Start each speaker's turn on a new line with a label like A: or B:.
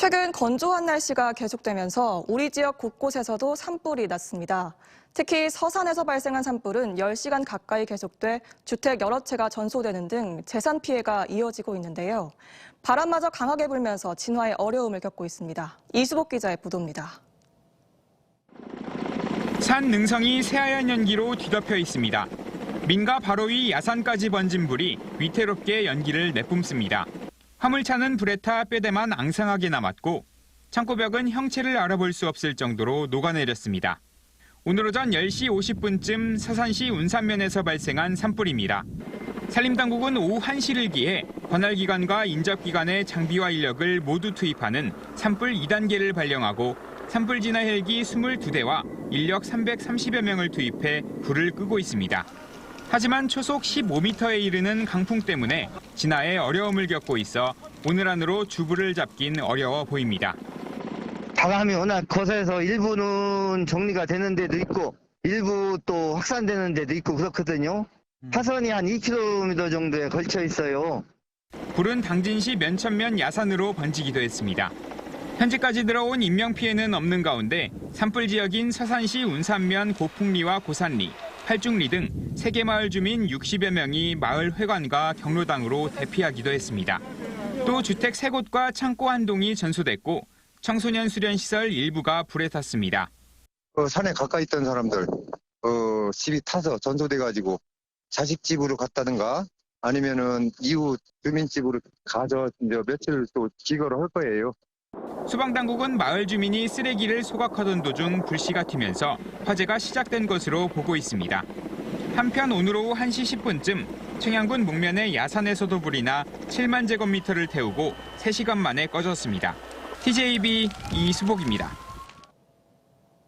A: 최근 건조한 날씨가 계속되면서 우리 지역 곳곳에서도 산불이 났습니다. 특히 서산에서 발생한 산불은 10시간 가까이 계속돼 주택 여러 채가 전소되는 등 재산 피해가 이어지고 있는데요. 바람마저 강하게 불면서 진화에 어려움을 겪고 있습니다. 이수복 기자의 보도입니다.
B: 산 능성이 새하얀 연기로 뒤덮여 있습니다. 민가 바로 위 야산까지 번진 불이 위태롭게 연기를 내뿜습니다. 화물차는 불에 타 뼈대만 앙상하게 남았고 창고벽은 형체를 알아볼 수 없을 정도로 녹아내렸습니다. 오늘 오전 10시 50분쯤 서산시 운산면에서 발생한 산불입니다. 산림당국은 오후 1시를 기해 관할기관과 인접기관의 장비와 인력을 모두 투입하는 산불 2단계를 발령하고 산불 진화 헬기 22대와 인력 330여 명을 투입해 불을 끄고 있습니다. 하지만 초속 15m에 이르는 강풍 때문에 진화에 어려움을 겪고 있어 오늘 안으로 주불을 잡긴 어려워 보입니다.
C: 바람이 워낙 거세서 일부는 정리가 되는 데도 있고 일부 또 확산되는 데도 있고 그렇거든요. 파선이 한 2km 정도에 걸쳐 있어요.
B: 불은 당진시 면천면 야산으로 번지기도 했습니다. 현재까지 들어온 인명피해는 없는 가운데 산불 지역인 서산시 운산면 고풍리와 고산리, 팔중리 등 세개 마을 주민 60여 명이 마을 회관과 경로당으로 대피하기도 했습니다. 또 주택 세 곳과 창고 한 동이 전소됐고 청소년 수련 시설 일부가 불에 탔습니다.
D: 어, 산에 가까이 있던 사람들 어, 집이 타서 전소돼 가지고 자식 집으로 갔다든가 아니면은 이웃 주민 집으로 가서 이제 며칠 또 기거를 할 거예요.
B: 소방당국은 마을 주민이 쓰레기를 소각하던 도중 불씨가 튀면서 화재가 시작된 것으로 보고 있습니다. 한편 오늘 오후 1시 10분쯤 청양군 목면의 야산에서도 불이 나 7만 제곱미터를 태우고 3시간 만에 꺼졌습니다. TJB 이수복입니다.